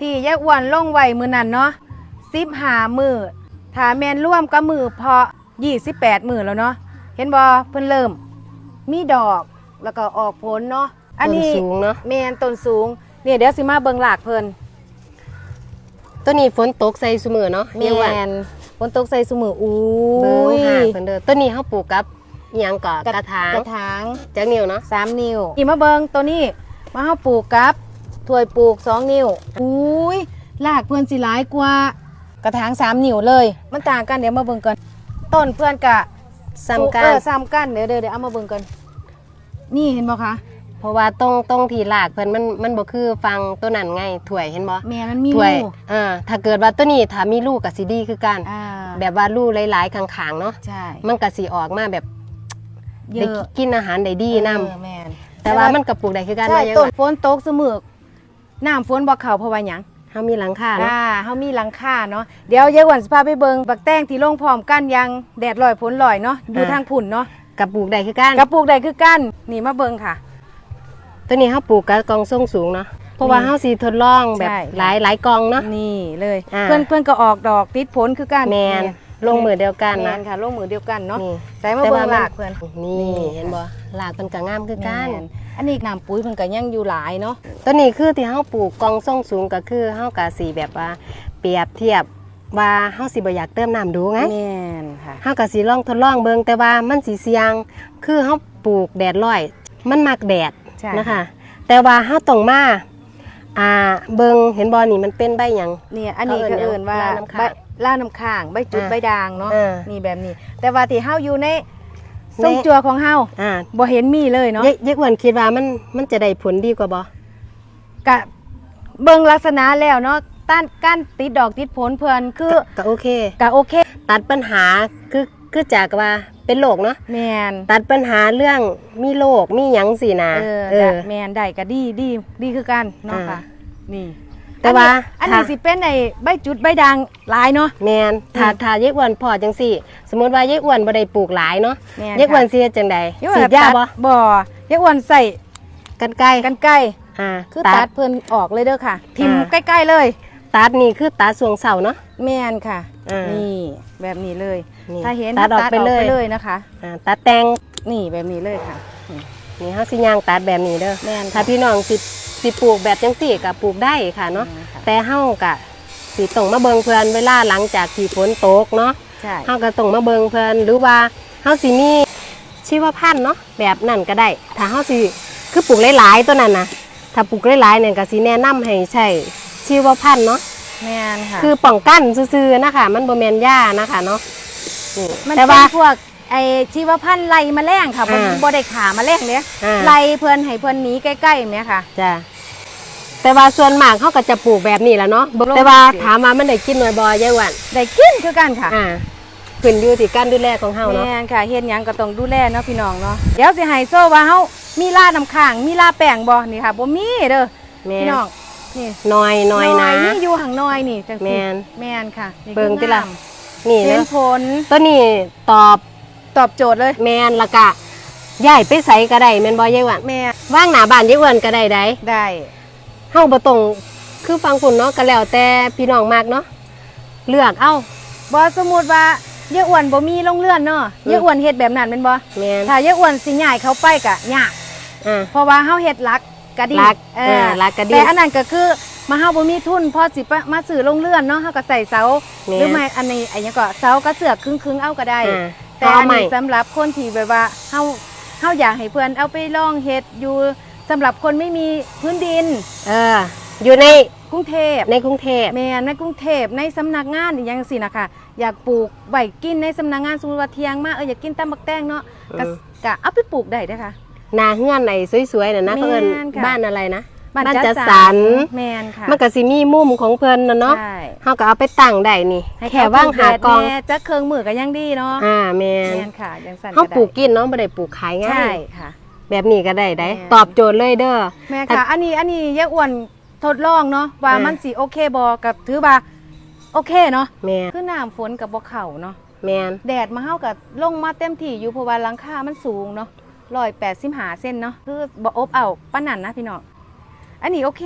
ที่ยายอ้วนลงไว้มือนั้นเนาะ15มือถ้าแม่นร่วมกับมือเพาะ28มือแล้วเนาะเห็นบ่เพิ่นเริ่ม มีดอกแล้วก็ออกผลเนาะอันนี้ต้สูงเนาะแม่นต้นสูงเนี่ยเดี๋ยวสิมาเบิ่งหลากเพิ่นตัวนี้ฝนตกใส่ซุมือเนาะแม่เรียกว่านฝนตกใส่ซุมืออู้เบิ่งยหากเพิ่นเด้อตัวนี้เฮาปลูกกับอิหยังก่อกระถางกระถางจักนิ้วเนาะสามนิ้วนี่มาเบิงตัวนี้มาเฮาปลูกกับ ถ้วยปลูกสองนิ้วอุ้ยลากเพื่อนสิหลายกว่ากระถางสามนิ้วเลย มันต่างกันเดี๋ยวมาเบิ่งกันต้นเพื่อนกะซ้ำกัเอนอซ้ำกันเดี๋ยวเดี๋ยวเดี๋ยวเอามาเบิ่งกันนี่เห็นบ่คะเพราะว่าตรงตรงที่รากเพิ่นมันมันบ่คือฟังตัวนั้นไงถ้วยเห็นบ่แม่มันมีถ้วยลูกอ่าถ้าเกิดว่าตัวนี้ถ้ามีลูกก็สิดีคือกันอ่าแบบว่าลูกหลายๆข้างๆเนาะใช่มันก็สิออกมาแบบเยได้อะกินอาหารได้ดีนํเออแม่นแต่ว่ามันก็ปลูกได้คือกันใช่ว่ายังต้นว่าฝนตกเสมอ น้ำฝนบ่เข้าเพราะว่าหยังเฮามีหลังคาเนาะอ่าเฮามีหลังคาเนาะเดี๋ยวยายหวันสิพาไปเบิงบักแตงที่ลงพร้อมกันยังแดดลอยฝนลอยเนาะอยู่ทางพุ่นเนาะกับปลูกได้คือกันกระปลูกได้คือกันนี่มาเบิงค่ะ ตัวนี้เฮาปลูกกับกองทรงสูงเนาะเพราะว่าเฮาสิทดลองแบบใช่ หลายหลายกองเนาะ นี่เลย อ่า เพื่อนเพื่อนก็ออกดอกติดผลคือกันแมนลงมือเดียวกันแมนะนค่ะลงมือเดียวกันเนาะนี่ใส่มาเบิงหลากเพื่อน นี่นี่เห็นบ่หลากมันก็งามคือกันแม่น อันนี้น้ำปุ๋ยมันก็ยังอยู่หลายเนาะตัวนี้คือที่เฮาปลูกกองทรงสูงก็คือเฮาก็สิแบบว่า เปรียบเทียบว่าเฮาสิบ่อยากเติมน้ำดูไงแม่นค่ะเฮาก็สิลองทดลองเบิ่งแต่ว่ามันสิเสี่ยงคือเฮาปลูกแดดร้อย มันมักแดดใช่นะคะ แต่ว่าเฮาต้องมาอ่าเบิ่งเห็นบ่นี่มันเป็นใบหยังเนี่ยอันนี้ก็เขาเอิ้นเอิ้นว่าล่าน้ำค้างใบล่าน้ำค้างใบจุดอ่าใบด่างเนาะเออนี่แบบนี้ แต่ว่าที่เฮาอยู่ใน ในทรงจัวของเฮาอ่าบ่เห็นมีเลยเนาะเยเยกวนคิดว่ามันมันจะได้ผลดีกว่าบ่กะเบิ่งลักษณะแล้วเนาะต้านก้านติดดอกติดผลเพื่อนคือก็ก็โอเคกะโอเค ตัดปัญหาคือคือจากว่าเป็นโรคเนาะแมนตัดปัญหาเรื่องมีโรคมีหยังสินะเออเออแมนได้ก็ดีดีดีคือกันเนาะอ่าค่ะนี่ แต่ว่าอันนี้อันนี้ถ้าสิเป็นในใบจุดใบด่างหลายเนาะแมนถ้าอืมถ้ายายอ้วนพอจังสี่ สมมติว่ายายอ้วนบ่ได้ปลูกหลายเนาะแม่นยายอ้วนค่ะสิเฮ็ดจังใดยายอ้วนฉีดยาบ่ตับ่ยายอ้วนใส่กันไกลกันไกลอ่าคือตัดเพิ่นออกเลยเด้อค่ะ ทิมอ่าใกล้ๆเลย ตัดนี่คือตัดสวงเสาเนาะแมนค่ะอ่านี่นี่แบบนี้เลยนี่ถ้าเห็นตัดออกไปเลยเลยนะคะอ่าตัดแต่งนี่แบบนี้เลยค่ะนี่เฮาสิย่างตัดแบบนี้เด้อแม่นถ้าค่ะพี่น้องสิ สิปลูกแบบจังสี่ก็ปลูกได้ค่ะเนาะอืมค่ะ แต่เฮาก็สิต้องมาเบิ่งเพื่อนเวลาหลังจากที่ฝนตกเนาะใช่เฮาก็ต้องมาเบิ่งเพิ่นหรือว่าเฮาสิมีชีวพันธุ์เนาะแบบนั่นก็ได้ ถ้าเฮาสิคือปลูกหลายๆตัวนั้นนะถ้าปลูกหลายๆเนี่ยก็สิแนะนำให้ใช้ชีวพันธุ์เนาะแมนค่ะคือป้องกันซื่อๆนะคะมันบ่แม่นยานะคะเนาะนี่มันแต่เป็ว่า นพวกไอชีวพันธุ์ไล่แมลงค่ะบ่อ่าบ่ได้ขาแมลงเด้อ่า ไล่เพิ่นให้เพิ่นหนีใกล้ๆแม่ค่ะ จ้ะ แต่ว่าส่วนมากเขาก็จะปลูกแบบนี้แหละเนาะบ่ลงแต่ว่าสิถามว่ามันได้กินหน่อยบ่ยายหวันได้กินคือกันค่ะอ่าขึ้นอยู่ที่การดูแลของเฮาเนาะแม่นค่ะเฮ็ดหยังก็ต้องดูแลเนาะพี่น้องเนาะเดี๋ยวสิให้โซ่ว่าเฮามีลาน้ำค้าง มีลาแป้งบ่นี่ค่ะบ่มีเด้อแม่พี่น้องนี่น้อยน้อยนะนี่อยู่ห่างน้อยนี่จังแม่ซี่นแม่นค่ะนี่เบิ่งคือติล่ะงามนี่เห็นเนาะผลตัวนี้ตอบตอบโจทย์เลย แมนและกะย้ายไปใส่ก็ได้แม่นบ่ยายหวันแม่ว่างหน้าบ้านยายอ้วนก็ได้ได้ได้ เฮาบ่ต้องคือฟังคุณเนาะก็แล้วแต่พี่น้องมากเนาะเลือกเอ้าบ่สมมุติว่าเยอะอ้วนบ่มีโรงเรือนเนาะอืมเยอะอ้วนเฮ็ดแบบนั้นแม่นบ่แม่นถ้าเยอะอ้วนสิย้ายเขาไปก็ยากอ่าเพราะว่าเฮาเฮ็ดหลักกะดีหลักเอเอออหลักกะดีแต่อันนั้นก็คือมาเฮาบ่มีทุนพอสิปะมาซื้อโรงเรือนเนาะเฮาก็ใส่เสาแม่นหรือไม่อันนี้อันนี้ก็เสากระเสือกครึ่งๆเอาก็ได้อ่าแต่เอาอันใหม่นี้สำหรับคนที่แบบว่าเฮาเฮาอยากให้เพื่อนเอาไปลองเฮ็ดอยู่ สำหรับคนไม่มีพื้นดินเอออยู่ในกรุงเทพในกรุงเทพแม่นในกรุงเทพในสำนักงานอหย่างสินะคะอยากปลูกไว้กินในสำนักงานสมมติว่าเที่ยงมาเอออยากกินตำบักแตงเนาะก็ก็เอาไปปลูกได้เด้อค่ะหน้าเฮือนไหนสวยๆน่ะนะแม่เขาเอิ้นนค่ะบ้านอะไรนะบ้านบ้านจัจัดดสสรรรรแม่นค่ะมันก็สิมีมุมของเพิ่นน่ะเนาะใช่เฮาก็เอาไปตั้งได้นี่ให้แค่ว่างหากองแม่จักเครื่องมือก็ยังดีเนาะอ่าแม่แม่นนค่ะยังสั่นเฮาก็ได้ปลูกกินเนาะบ่ได้ปลูกขายง่าใช่ยค่ะ แบบนี้ก็ได้ได้ แม่นตอบโจทย์เลยเด้อ แม่ค่ะ อันนี้อันนี้ยายอ้วนทดลองเนาะว่าอ่ามัมันสิโอเคบ่กับถือว่าโอเคเนาะแม่นคือน้ำฝนกับบ่เข้าเนาะแม่นแดดมาเฮากับลงมาเต็มที่อยู่เพราะว่าหลังคามันสูงเนาะ185เซนเนาะคือบ่อบเอาปานนั้นนะพี่น้องอันนี้โอเค